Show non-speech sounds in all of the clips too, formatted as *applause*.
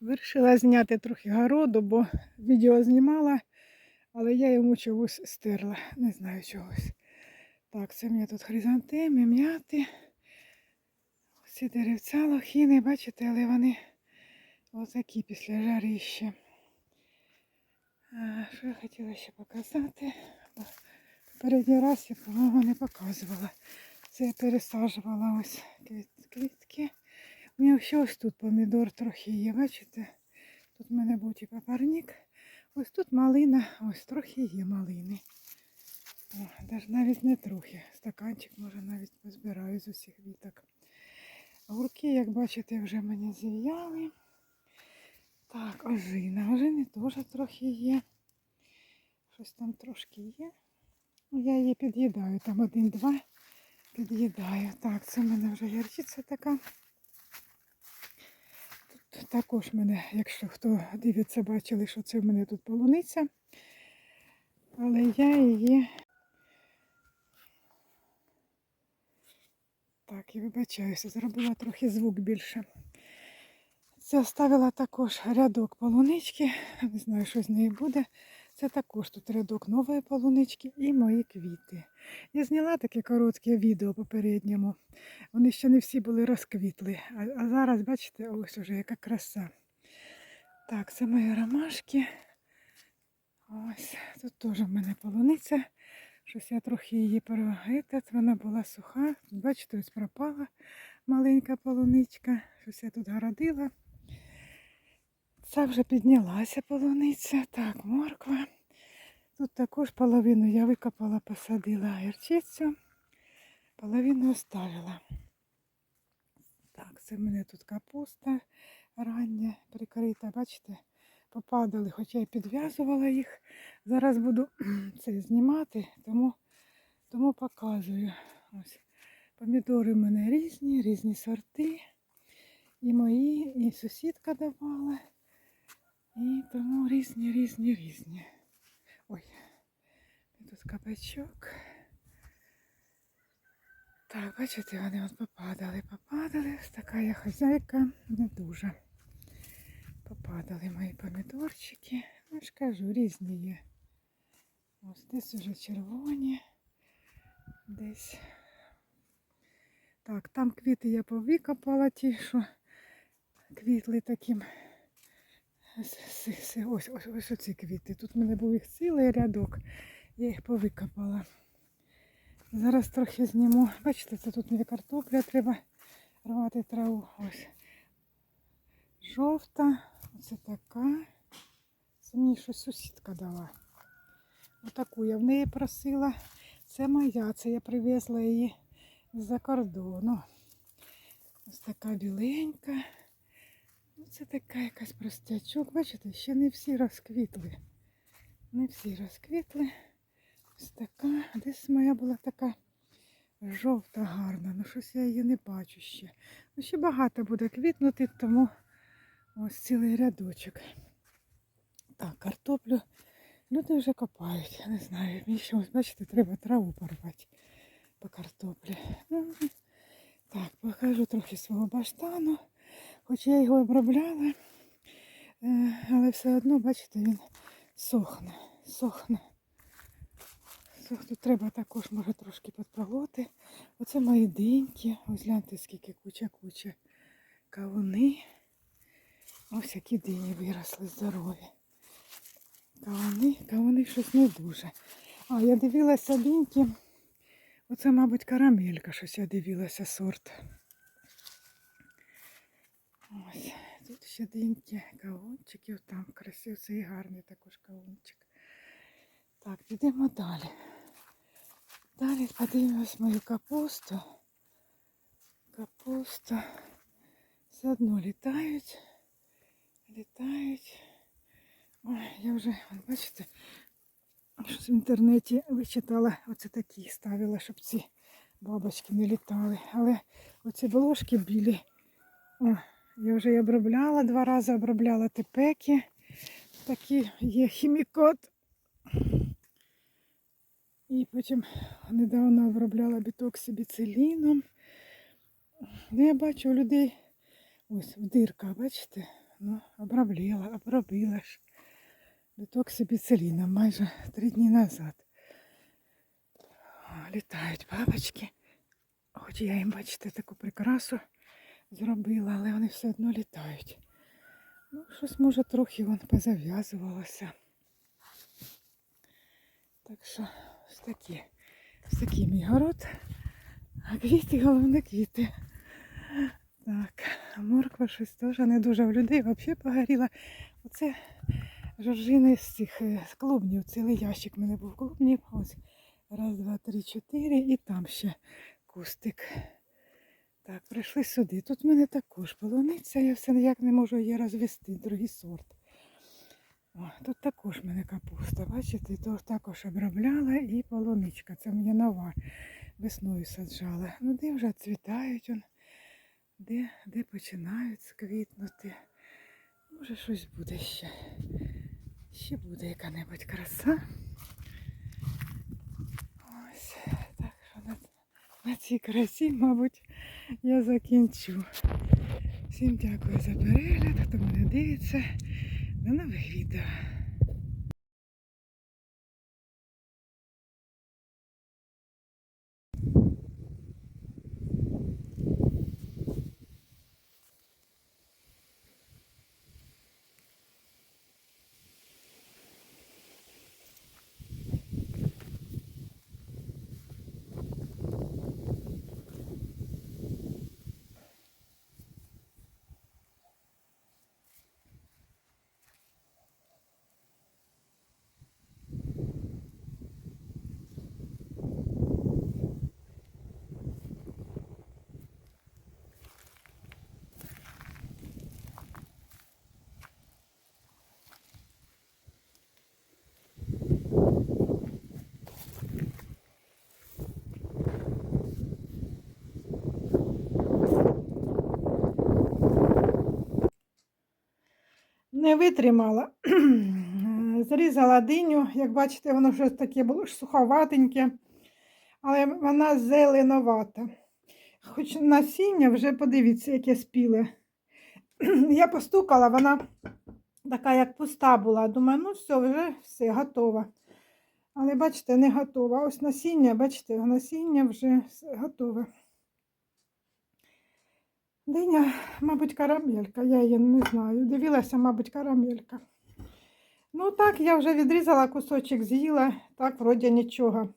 Вирішила зняти трохи городу, бо відео знімала, але я йому чогось стерла. Не знаю чогось. Так, це в мене тут хризантеми, м'яти. Ці деревця лохіни, бачите, але вони отакі після жарища. Що я хотіла ще показати? Попередній раз я, по-моєму, не показувала. Це я пересаджувала ось квіт- квітки. У мене ще ось тут помідор трохи є, бачите? Тут в мене був типу парник. Ось тут малина, ось трохи є малини. О, навіть не трохи. Стаканчик може навіть позбираю з усіх віток. Огурки, як бачите, вже мені зів'яли. Так, ожина. Ожини теж трохи є. Щось там трошки є. Ну, Я її під'їдаю, там один-два під'їдаю. Так, це в мене вже ярчиця така. Також мене, якщо хто дивиться, бачили, що це в мене тут полуниця. Але я її. Так, я вибачаюся, зробила трохи звук більше. Це оставила також рядок полунички. Не знаю, що з неї буде. Це також тут рядок нової полунички і мої квіти. Я зняла таке коротке відео попередньому. Вони ще не всі були розквітли. А, зараз, бачите, ось уже яка краса. Так, це мої ромашки. Ось тут теж в мене полуниця. Щось я трохи її перегетет, вона була суха. Бачите, ось пропала маленька полуничка. Щось я тут городила. Це вже піднялася полуниця. Так, морква. Тут також половину я викопала, посадила гірчицю, половину оставила. Так, це в мене тут капуста рання прикрита. Бачите, попадали, хоча я підв'язувала їх. Зараз буду *clears throat* це знімати, тому, тому показую. Ось. Помідори в мене різні, різні сорти. І мої, і сусідка давала. І тому різні, різні, різні. Ой, тут кабачок. Так, бачите, вони от попадали, попадали. Така я хазяйка, не дуже. Попадали мої помідорчики. Ну ж кажу, різні є. Ось десь уже червоні. Десь. Так, там квіти я повикопала ті, що квітли таким. Ось, ось, ось оці квіти. Тут в мене був їх цілий рядок. Я їх повикопала. Зараз трохи зніму. Бачите, це тут мені картопля треба рвати траву. Ось. Жовта. Оце така. Це мені щось сусідка дала. Отаку я в неї просила. Це моя, це я привезла її з-за кордону. Ось така біленька. Це така якась простячок. Бачите, ще не всі розквітли. Не всі розквітли. Ось така. Десь моя була така жовта гарна. Ну щось я її не бачу ще. Ну, ще багато буде квітнути, тому ось цілий рядочок. Так, картоплю люди вже копають. Я не знаю. Мені ще ось, бачите, треба траву порвати по картоплі. Ну, так, покажу трохи свого баштану. Хоч я його обробляла, е, але все одно, бачите, він сохне, сохне. Сох- Тут треба також, може, трошки підполоти. Оце мої диньки. Ось гляньте, скільки куча-куча кавуни. Ось які дині виросли здорові. Кавуни, кавуни щось не дуже. А, я дивилася диньки. Оце, мабуть, карамелька, щось я дивилася сорт. Ось, тут ще деньки кавунчиків, там красив цей гарний також кавунчик. Так, підемо далі. Далі подивимось мою капусту. Капуста. Все одно літають. Літають. Ой, я вже, бачите, щось в інтернеті вичитала, оце такі ставила, щоб ці бабочки не літали. Але оці блошки білі. О, я вже і обробляла, два рази обробляла тепеки. Такі є хімікот. І потім недавно обробляла бітоксибіциліном. Ну, я бачу у людей ось в дирках, бачите, Ну, обробила, обробила ж. Детоксибіциліном майже три дні назад. Літають бабочки. Хоч я їм, бачите, таку прикрасу зробила, але вони все одно літають. Ну, щось може трохи вон позав'язувалося. Так що ось такі. Ось такий мій город. А квіти, головне квіти. Так, морква щось теж не дуже в людей взагалі погоріла. Оце жоржини з цих е, з клубнів. Цілий ящик в мене був клубнів. Ось раз, два, три, чотири. І там ще кустик. Так, прийшли сюди. Тут в мене також полуниця, я все ніяк не можу її розвести, другий сорт. О, тут також в мене капуста, бачите, тут також обробляла і полуничка. Це мені нова весною саджала. Ну де вже цвітають, он, де, де починають квітнути. Може щось буде ще. Ще буде яка-небудь краса. Ось, так що на, на цій красі, мабуть, я закінчу. Всім дякую за перегляд, хто мене дивиться. До нових відео. Не витримала. *clears throat* Зрізала диню, як бачите, воно щось таке було суховатеньке, але вона зеленовата. Хоч насіння вже подивіться, яке спіле. *clears throat* Я постукала, вона така, як пуста була. Думаю, ну все, вже все, готова. Але бачите, не готова. Ось насіння, бачите, насіння вже готове. Диня, мабуть, карамелька, я її не знаю. Дивилася, мабуть, карамелька. Ну так, я вже відрізала кусочок, з'їла, так, вроді нічого.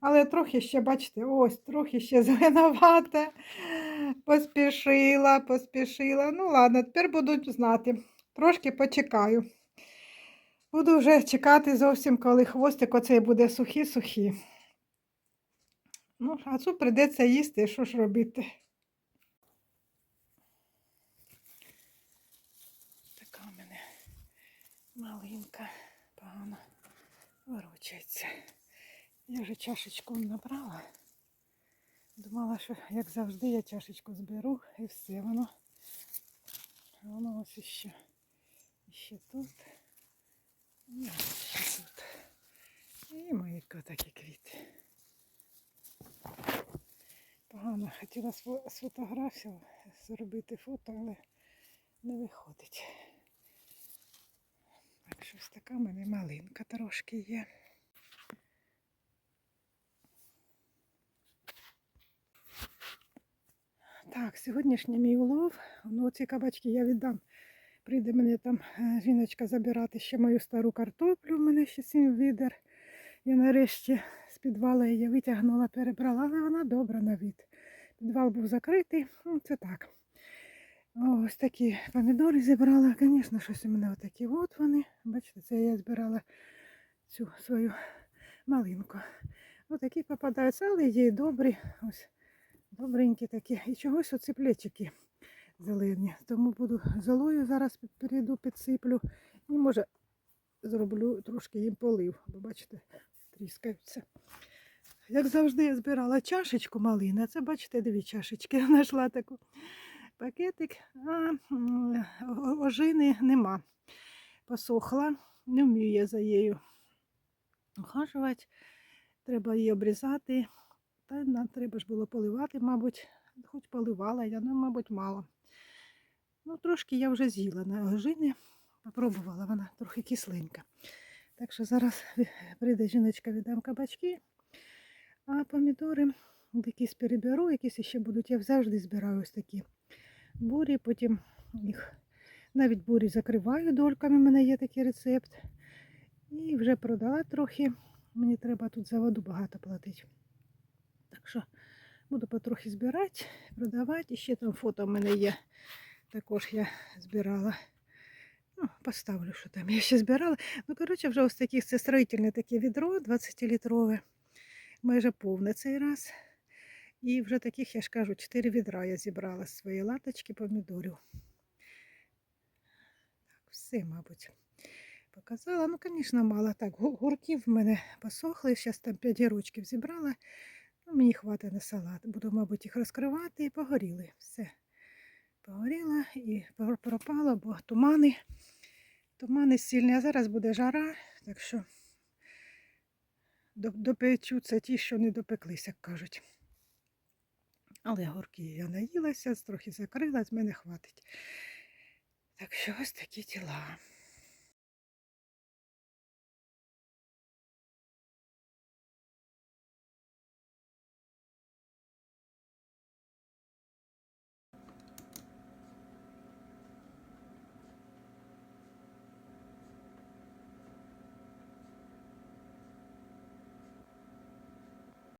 Але трохи ще, бачите, ось, трохи ще *laughs* зеленовате. Поспішила, поспішила. Ну, ладно, тепер будуть знати. Трошки почекаю. Буду вже чекати зовсім, коли хвостик оцей буде сухий-сухий. Ну, а цю прийдеться їсти, що ж робити. Така в мене малинка погано ворочається. Я вже чашечку набрала. Думала, що як завжди я чашечку зберу і все воно. Воно ось іще. Іще тут. І ось ще тут. І мої такі квіти. Погано хотіла сфо- сфотографію зробити фото, але не виходить. Так, щось така в мене малинка трошки є. Так, сьогоднішній мій улов. Ну, ці кабачки я віддам. Прийде мене там е, жіночка забирати ще мою стару картоплю. У мене ще сім відер. Я нарешті з підвала її витягнула, перебрала, але вона добра на від. Підвал був закритий. Ну, це так. Ось такі помідори зібрала. Звісно, щось у мене отакі от вони. Бачите, це я збирала цю свою малинку. Отакі попадаються, але є добрі. Ось добренькі такі. І чогось оці плечики зелені. Тому буду золою зараз перейду, підсиплю. І може зроблю трошки їм полив. Бо бачите, тріскаються. Як завжди, я збирала чашечку малини. Це, бачите, дві чашечки. Я *laughs* Знайшла таку пакетик, а ожини нема. Посохла, не вмію я за нею ухажувати. Треба її обрізати. Та нам треба ж було поливати, мабуть, хоч поливала я, ну, мабуть, мало. Ну, трошки я вже з'їла на ожини. Попробувала вона трохи кисленька. Так що зараз прийде жіночка, віддам кабачки, а помідори якісь переберу, якісь ще будуть. Я завжди збираю ось такі бурі, потім їх навіть бурі закриваю дольками, у мене є такий рецепт. І вже продала трохи. Мені треба тут за воду багато платити. Так що буду потрохи збирати, продавати. І ще там фото в мене є. Також я збирала. Ну, поставлю, що там я ще збирала. Ну, коротше, вже ось таке це строїтельне таке відро 20-літрове, майже повне цей раз. І вже таких, я ж кажу, 4 відра я зібрала з своєї латочки помідорів. Так, все, мабуть, показала. Ну, звісно, мало. Так, гу- гурків в мене посохли. Зараз там 5 гірочків зібрала. Ну, мені хватить на салат. Буду, мабуть, їх розкривати і погоріли. Все. Погоріла і пропало, бо тумани. Тумани сильні, а зараз буде жара, так що до- допечуться ті, що не допеклися, як кажуть. Але горки я наїлася, трохи закрила, з мене хватить. Так що ось такі тіла.